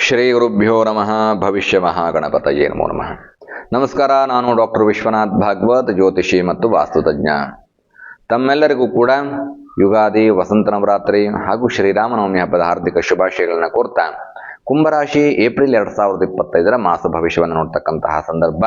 ಶ್ರೀ ಗುರುಭ್ಯೋ ನಮಃ. ಭವಿಷ್ಯ ಮಹಾಗಣಪತಯೇ ನಮೋ ನಮಃ. ನಮಸ್ಕಾರ, ನಾನು ಡಾಕ್ಟರ್ ವಿಶ್ವನಾಥ್ ಭಾಗವತ್, ಜ್ಯೋತಿಷಿ ಮತ್ತು ವಾಸ್ತುತಜ್ಞ ತಮ್ಮೆಲ್ಲರಿಗೂ ಕೂಡ ಯುಗಾದಿ, ವಸಂತ ನವರಾತ್ರಿ ಹಾಗೂ ಶ್ರೀರಾಮನವಮಿ ಹಬ್ಬದ ಹಾರ್ದಿಕ ಶುಭಾಶಯಗಳನ್ನ ಕೋರ್ತಾ, ಕುಂಭರಾಶಿ ಏಪ್ರಿಲ್ ಎರಡು ಸಾವಿರದ ಇಪ್ಪತ್ತೈದರ ಮಾಸ ಭವಿಷ್ಯವನ್ನು ನೋಡ್ತಕ್ಕಂತಹ ಸಂದರ್ಭ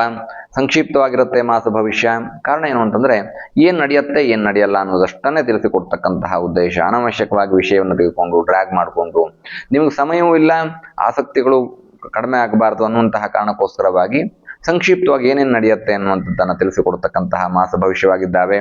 ಸಂಕ್ಷಿಪ್ತವಾಗಿರುತ್ತೆ ಮಾಸ ಭವಿಷ್ಯ. ಕಾರಣ ಏನು ಅಂತಂದ್ರೆ, ಏನು ನಡೆಯುತ್ತೆ, ಏನು ನಡೆಯಲ್ಲ ಅನ್ನೋದಷ್ಟನ್ನೇ ತಿಳಿಸಿಕೊಡ್ತಕ್ಕಂತಹ ಉದ್ದೇಶ, ಅನಾವಶ್ಯಕವಾಗಿ ವಿಷಯವನ್ನು ತೆಗೆದುಕೊಂಡು ಡ್ರ್ಯಾಗ್ ಮಾಡಿಕೊಂಡು ನಿಮಗೆ ಸಮಯವೂ ಇಲ್ಲ, ಆಸಕ್ತಿಗಳು ಕಡಿಮೆ ಆಗಬಾರ್ದು ಅನ್ನುವಂತಹ ಕಾರಣಕ್ಕೋಸ್ಕರವಾಗಿ ಸಂಕ್ಷಿಪ್ತವಾಗಿ ಏನೇನು ನಡೆಯುತ್ತೆ ಅನ್ನುವಂಥದ್ದನ್ನು ತಿಳಿಸಿಕೊಡ್ತಕ್ಕಂತಹ ಮಾಸ ಭವಿಷ್ಯವಾಗಿದ್ದಾವೆ.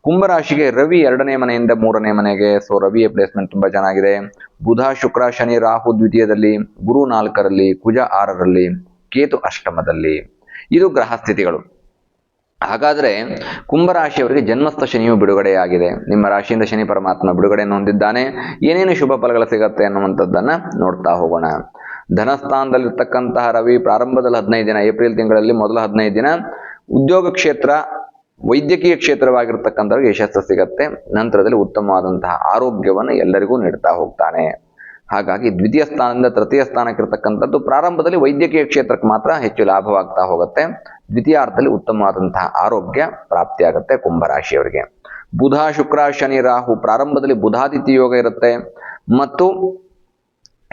ಕುಂಭರಾಶಿಗೆ ರವಿ ಎರಡನೇ ಮನೆಯಿಂದ ಮೂರನೇ ಮನೆಗೆ ಸೊ ರವಿಯ ಪ್ಲೇಸ್ಮೆಂಟ್ ತುಂಬಾ ಚೆನ್ನಾಗಿದೆ. ಬುಧ, ಶುಕ್ರ, ಶನಿ, ರಾಹು ದ್ವಿತೀಯದಲ್ಲಿ, ಗುರು ನಾಲ್ಕರಲ್ಲಿ, ಕುಜ ಆರರಲ್ಲಿ, ಕೇತು ಅಷ್ಟಮದಲ್ಲಿ. ಇದು ಗ್ರಹ ಸ್ಥಿತಿಗಳು. ಹಾಗಾದ್ರೆ ಕುಂಭರಾಶಿಯವರಿಗೆ ಜನ್ಮಸ್ಥ ಶನಿಯು ಬಿಡುಗಡೆಯಾಗಿದೆ. ನಿಮ್ಮ ರಾಶಿಯಿಂದ ಶನಿ ಪರಮಾತ್ಮ ಬಿಡುಗಡೆಯನ್ನು ಹೊಂದಿದ್ದಾನೆ ಏನೇನು ಶುಭ ಫಲಗಳು ಸಿಗುತ್ತೆ ಅನ್ನುವಂಥದ್ದನ್ನು ನೋಡ್ತಾ ಹೋಗೋಣ. ಧನಸ್ಥಾನದಲ್ಲಿರ್ತಕ್ಕಂತಹ ರವಿ ಪ್ರಾರಂಭದಲ್ಲಿ ಹದಿನೈದು ದಿನ, ಏಪ್ರಿಲ್ ತಿಂಗಳಲ್ಲಿ ಮೊದಲ ಹದಿನೈದು ದಿನ. ಉದ್ಯೋಗ ಕ್ಷೇತ್ರ, ವೈದ್ಯಕೀಯ ಕ್ಷೇತ್ರವಾಗಿರ್ತಕ್ಕಂಥವ್ರಿಗೆ ಯಶಸ್ಸು ಸಿಗತ್ತೆ. ನಂತರದಲ್ಲಿ ಉತ್ತಮವಾದಂತಹ ಆರೋಗ್ಯವನ್ನು ಎಲ್ಲರಿಗೂ ನೀಡ್ತಾ ಹೋಗ್ತಾನೆ. ಹಾಗಾಗಿ ದ್ವಿತೀಯ ಸ್ಥಾನದಿಂದ ತೃತೀಯ ಸ್ಥಾನಕ್ಕಿರ್ತಕ್ಕಂಥದ್ದು ಪ್ರಾರಂಭದಲ್ಲಿ ವೈದ್ಯಕೀಯ ಕ್ಷೇತ್ರಕ್ಕೆ ಮಾತ್ರ ಹೆಚ್ಚು ಲಾಭವಾಗ್ತಾ ಹೋಗುತ್ತೆ. ದ್ವಿತೀಯಾರ್ಥದಲ್ಲಿ ಉತ್ತಮವಾದಂತಹ ಆರೋಗ್ಯ ಪ್ರಾಪ್ತಿಯಾಗುತ್ತೆ ಕುಂಭರಾಶಿಯವರಿಗೆ. ಬುಧ, ಶುಕ್ರ, ಶನಿ, ರಾಹು ಪ್ರಾರಂಭದಲ್ಲಿ ಬುಧಾದಿತಿ ಯೋಗ ಇರುತ್ತೆ. ಮತ್ತು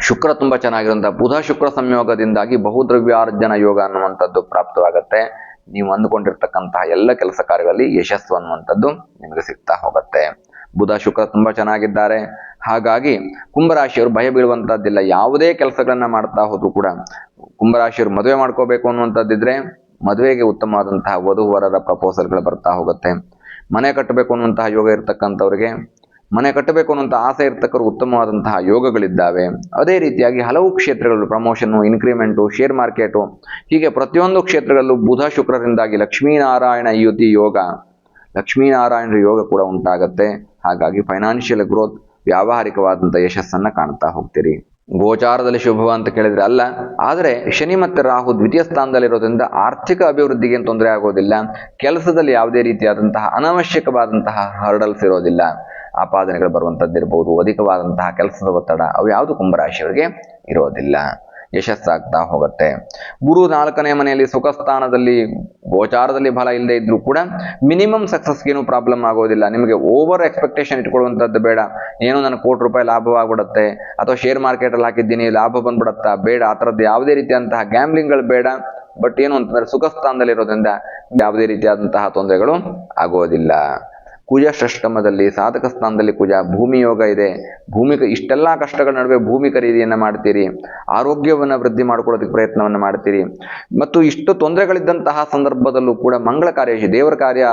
ಶುಕ್ರ ತುಂಬಾ ಚೆನ್ನಾಗಿರುವಂತಹ ಬುಧ, ಶುಕ್ರ ಸಂಯೋಗದಿಂದಾಗಿ ಬಹುದ್ರವ್ಯಾರ್ಜನ ಯೋಗ ಅನ್ನುವಂಥದ್ದು ಪ್ರಾಪ್ತವಾಗುತ್ತೆ. ನೀವು ಅಂದುಕೊಂಡಿರ್ತಕ್ಕಂತಹ ಎಲ್ಲ ಕೆಲಸ ಕಾರ್ಯಗಳಲ್ಲಿ ಯಶಸ್ಸು ಅನ್ನುವಂಥದ್ದು ನಿಮಗೆ ಸಿಗ್ತಾ ಹೋಗುತ್ತೆ. ಬುಧ, ಶುಕ್ರ ತುಂಬಾ ಚೆನ್ನಾಗಿದ್ದಾರೆ. ಹಾಗಾಗಿ ಕುಂಭರಾಶಿಯವರು ಭಯ ಬೀಳುವಂಥದ್ದಿಲ್ಲ ಯಾವುದೇ ಕೆಲಸಗಳನ್ನು ಮಾಡ್ತಾ ಹೋದರೂ ಕೂಡ ಕುಂಭರಾಶಿಯವರು ಮದುವೆ ಮಾಡ್ಕೋಬೇಕು ಅನ್ನುವಂಥದ್ದಿದ್ರೆ ಮದುವೆಗೆ ಉತ್ತಮವಾದಂತಹ ವಧುವರರ ಪ್ರಪೋಸಲ್ಗಳು ಬರ್ತಾ ಹೋಗುತ್ತೆ. ಮನೆ ಕಟ್ಟಬೇಕು ಅನ್ನುವಂತಹ ಯೋಗ ಇರ್ತಕ್ಕಂಥವ್ರಿಗೆ, ಮನೆ ಕಟ್ಟಬೇಕು ಅನ್ನುವಂಥ ಆಸೆ ಇರ್ತಕ್ಕರು ಉತ್ತಮವಾದಂತಹ ಯೋಗಗಳಿದ್ದಾವೆ. ಅದೇ ರೀತಿಯಾಗಿ ಹಲವು ಕ್ಷೇತ್ರಗಳು ಪ್ರಮೋಷನ್ನು ಇನ್ಕ್ರಿಮೆಂಟು ಶೇರ್ ಮಾರ್ಕೆಟು ಹೀಗೆ ಪ್ರತಿಯೊಂದು ಕ್ಷೇತ್ರಗಳಲ್ಲೂ ಬುಧ ಶುಕ್ರರಿಂದಾಗಿ ಲಕ್ಷ್ಮೀನಾರಾಯಣ ಯುತಿ ಯೋಗ, ಲಕ್ಷ್ಮೀನಾರಾಯಣರ ಯೋಗ ಕೂಡ ಉಂಟಾಗತ್ತೆ. ಹಾಗಾಗಿ ಫೈನಾನ್ಷಿಯಲ್ ಗ್ರೋತ್ ವ್ಯಾವಹಾರಿಕವಾದಂಥ ಯಶಸ್ಸನ್ನು ಕಾಣ್ತಾ ಹೋಗ್ತೀರಿ. ಗೋಚಾರದಲ್ಲಿ ಶುಭವ ಅಂತ ಕೇಳಿದರೆ ಅಲ್ಲ, ಆದರೆ ಶನಿ ಮತ್ತು ರಾಹು ದ್ವಿತೀಯ ಸ್ಥಾನದಲ್ಲಿರೋದ್ರಿಂದ ಆರ್ಥಿಕ ಅಭಿವೃದ್ಧಿಗೆ ತೊಂದರೆ ಆಗೋದಿಲ್ಲ. ಕೆಲಸದಲ್ಲಿ ಯಾವುದೇ ರೀತಿಯಾದಂತಹ ಅನವಶ್ಯಕವಾದಂತಹ ಹರ್ಡಲ್ಸ್ ಇರೋದಿಲ್ಲ. ಆಪಾದನೆಗಳು ಬರುವಂಥದ್ದಿರ್ಬೋದು ಅಧಿಕವಾದಂತಹ ಕೆಲಸದ ಒತ್ತಡ, ಅವು ಯಾವುದು ಕುಂಭರಾಶಿಯವರಿಗೆ ಇರೋದಿಲ್ಲ. ಯಶಸ್ಸಾಗ್ತಾ ಹೋಗುತ್ತೆ. ಗುರು ನಾಲ್ಕನೇ ಮನೆಯಲ್ಲಿ ಸುಖ ಸ್ಥಾನದಲ್ಲಿ ಗೋಚಾರದಲ್ಲಿ ಫಲ ಇಲ್ಲದೆ ಇದ್ರೂ ಕೂಡ ಮಿನಿಮಮ್ ಸಕ್ಸಸ್ಗೇನು ಪ್ರಾಬ್ಲಮ್ ಆಗೋದಿಲ್ಲ. ನಿಮಗೆ ಓವರ್ ಎಕ್ಸ್ಪೆಕ್ಟೇಷನ್ ಇಟ್ಕೊಳ್ಳುವಂಥದ್ದು ಬೇಡ. ಏನೋ ನನಗೆ ಕೋಟಿ ರೂಪಾಯಿ ಲಾಭವಾಗ್ಬಿಡುತ್ತೆ, ಅಥವಾ ಶೇರ್ ಮಾರ್ಕೆಟಲ್ಲಿ ಹಾಕಿದ್ದೀನಿ, ಲಾಭ ಬಂದ್ಬಿಡುತ್ತಾ, ಬೇಡ. ಆ ಥರದ್ದು ಯಾವುದೇ ರೀತಿಯಾದಂತಹ ಗ್ಯಾಮ್ಲಿಂಗ್ಗಳು ಬೇಡ. ಬಟ್ ಏನು ಅಂತಂದರೆ ಸುಖ ಸ್ಥಾನದಲ್ಲಿ ಇರೋದ್ರಿಂದ ಯಾವುದೇ ರೀತಿಯಾದಂತಹ ತೊಂದರೆಗಳು ಆಗೋದಿಲ್ಲ. ಕುಜ ಷಷ್ಟಮದಲ್ಲಿ ಸಾಧಕ ಸ್ಥಾನದಲ್ಲಿ ಕುಜ ಭೂಮಿ ಯೋಗ ಇದೆ. ಭೂಮಿ ಇಷ್ಟೆಲ್ಲ ಕಷ್ಟಗಳ ನಡುವೆ ಭೂಮಿ ಖರೀದಿಯನ್ನು ಮಾಡ್ತೀರಿ. ಆರೋಗ್ಯವನ್ನು ವೃದ್ಧಿ ಮಾಡ್ಕೊಳ್ಳೋದಕ್ಕೆ ಪ್ರಯತ್ನವನ್ನು ಮಾಡ್ತೀರಿ. ಮತ್ತು ಇಷ್ಟು ತೊಂದರೆಗಳಿದ್ದಂತಹ ಸಂದರ್ಭದಲ್ಲೂ ಕೂಡ ಮಂಗಳ ಕಾರ್ಯ ದೇವರ ಕಾರ್ಯ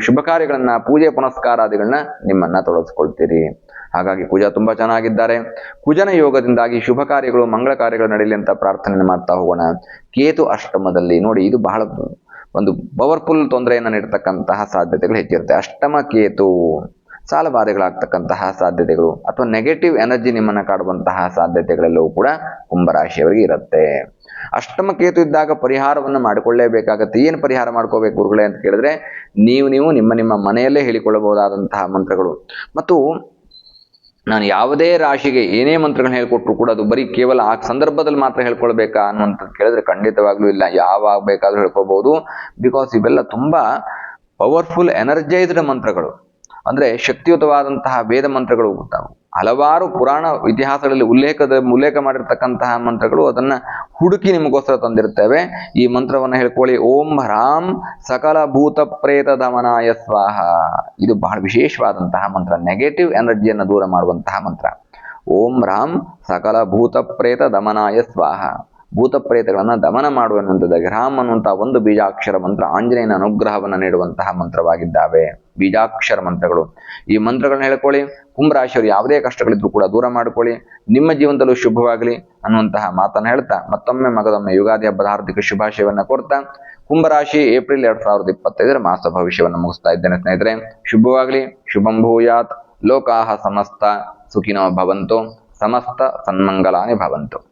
ಶುಭ ಕಾರ್ಯಗಳನ್ನ, ಪೂಜೆ ಪುನಸ್ಕಾರಾದಿಗಳನ್ನ ನಿಮ್ಮನ್ನ ತೊಡಗಿಸ್ಕೊಳ್ತೀರಿ. ಹಾಗಾಗಿ ಕುಜ ತುಂಬಾ ಚೆನ್ನಾಗಿದ್ದಾರೆ. ಕುಜನ ಯೋಗದಿಂದಾಗಿ ಶುಭ ಕಾರ್ಯಗಳು, ಮಂಗಳ ಕಾರ್ಯಗಳು ನಡೆಯಲಿ ಅಂತ ಪ್ರಾರ್ಥನೆ ಮಾಡ್ತಾ ಹೋಗೋಣ. ಕೇತು ಅಷ್ಟಮದಲ್ಲಿ. ನೋಡಿ, ಇದು ಬಹಳ ಒಂದು ಪವರ್ಫುಲ್ ತೊಂದರೆಯನ್ನು ನೀಡತಕ್ಕಂತಹ ಸಾಧ್ಯತೆಗಳು ಹೆಚ್ಚಿರುತ್ತೆ. ಅಷ್ಟಮ ಕೇತು, ಸಾಲಬಾಧೆಗಳಾಗ್ತಕ್ಕಂತಹ ಸಾಧ್ಯತೆಗಳು ಅಥವಾ ನೆಗೆಟಿವ್ ಎನರ್ಜಿ ನಿಮ್ಮನ್ನು ಕಾಡುವಂತಹ ಸಾಧ್ಯತೆಗಳೆಲ್ಲವೂ ಕೂಡ ಕುಂಭರಾಶಿಯವರಿಗೆ ಇರುತ್ತೆ. ಅಷ್ಟಮ ಕೇತು ಇದ್ದಾಗ ಪರಿಹಾರವನ್ನು ಮಾಡಿಕೊಳ್ಳೇಬೇಕಾಗತ್ತೆ. ಏನು ಪರಿಹಾರ ಮಾಡ್ಕೋಬೇಕು ಗುರುಗಳೇ ಅಂತ ಕೇಳಿದ್ರೆ, ನೀವು ನೀವು ನಿಮ್ಮ ನಿಮ್ಮ ಮನೆಯಲ್ಲೇ ಹೇಳಿಕೊಳ್ಳಬಹುದಾದಂತಹ ಮಂತ್ರಗಳು. ಮತ್ತು ನಾನು ಯಾವುದೇ ರಾಶಿಗೆ ಏನೇ ಮಂತ್ರಗಳನ್ನ ಹೇಳ್ಕೊಟ್ರು ಕೂಡ ಅದು ಬರೀ ಕೇವಲ ಆ ಸಂದರ್ಭದಲ್ಲಿ ಮಾತ್ರ ಹೇಳ್ಕೊಳ್ಬೇಕಾ ಅನ್ನುವಂಥದ್ದು ಕೇಳಿದ್ರೆ ಖಂಡಿತವಾಗ್ಲೂ ಇಲ್ಲ. ಯಾವಾಗ ಬೇಕಾದ್ರೂ ಹೇಳ್ಕೋಬಹುದು ಬಿಕಾಸ್ ಇವೆಲ್ಲ ತುಂಬಾ ಪವರ್ಫುಲ್ ಎನರ್ಜೈಸ್ಡ್ ಮಂತ್ರಗಳು. ಅಂದ್ರೆ ಶಕ್ತಿಯುತವಾದಂತಹ ವೇದ ಮಂತ್ರಗಳು ಹಲವಾರು ಪುರಾಣ ಇತಿಹಾಸಗಳಲ್ಲಿ ಉಲ್ಲೇಖದ, ಉಲ್ಲೇಖ ಮಾಡಿರ್ತಕ್ಕಂತಹ ಮಂತ್ರಗಳು ಅದನ್ನ ಹುಡುಕಿ ನಿಮಗೋಸ್ಕರ ತಂದಿರ್ತೇವೆ ಈ ಮಂತ್ರವನ್ನು ಹೇಳ್ಕೊಳ್ಳಿ. ಓಂ ರಾಮ್ ಸಕಲ ಭೂತ ಪ್ರೇತ ದಮನಾಯ ಸ್ವಾಹ. ಇದು ಬಹಳ ವಿಶೇಷವಾದಂತಹ ಮಂತ್ರ. ನೆಗೆಟಿವ್ ಎನರ್ಜಿಯನ್ನು ದೂರ ಮಾಡುವಂತಹ ಮಂತ್ರ. ಓಂ ರಾಮ್ ಸಕಲ ಭೂತ ಪ್ರೇತ ದಮನಾಯ ಸ್ವಾಹ. ಭೂತ ಪ್ರೇತಗಳನ್ನು ದಮನ ಮಾಡುವಂಥದ್ದು ರಾಮ್ ಅನ್ನುವಂತಹ ಒಂದು ಬೀಜಾಕ್ಷರ ಮಂತ್ರ. ಆಂಜನೇಯನ ಅನುಗ್ರಹವನ್ನು ನೀಡುವಂತಹ ಮಂತ್ರವಾಗಿದ್ದಾವೆ. ಬೀಜಾಕ್ಷರ ಮಂತ್ರಗಳು ಈ ಮಂತ್ರಗಳನ್ನ ಹೇಳ್ಕೊಳ್ಳಿ. ಕುಂಭರಾಶಿಯವರು ಯಾವುದೇ ಕಷ್ಟಗಳಿದ್ರು ಕೂಡ ದೂರ ಮಾಡ್ಕೊಳ್ಳಿ. ನಿಮ್ಮ ಜೀವನದಲ್ಲೂ ಶುಭವಾಗಲಿ ಅನ್ನುವಂತಹ ಮಾತನ್ನು ಹೇಳ್ತಾ, ಮತ್ತೊಮ್ಮೆ ಮಗದೊಮ್ಮೆ ಯುಗಾದಿ ಹಬ್ಬದ ಹಾರ್ದಿಕ ಶುಭಾಶಯವನ್ನು ಕೊಡ್ತಾ ಕುಂಭರಾಶಿ ಏಪ್ರಿಲ್ ಎರಡ್ ಸಾವಿರದ ಇಪ್ಪತ್ತೈದರ ಮಾಸ ಭವಿಷ್ಯವನ್ನು ಮುಗಿಸ್ತಾ ಇದ್ದೇನೆ ಸ್ನೇಹಿತರೆ. ಶುಭವಾಗಲಿ. ಶುಭಂ ಭೂಯಾತ್. ಲೋಕಾಹ ಸಮಸ್ತ ಸುಖಿನೋ ಭವಂತು. ಸಮಸ್ತ ಸನ್ಮಂಗಲಾನಿ ಭವಂತು.